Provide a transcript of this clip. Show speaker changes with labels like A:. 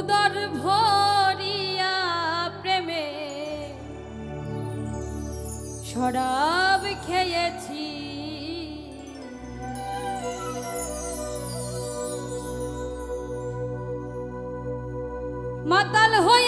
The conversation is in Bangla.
A: উদর ভরিয়া প্রেমে। শরাব খেয়েছি। মাতাল হয়ে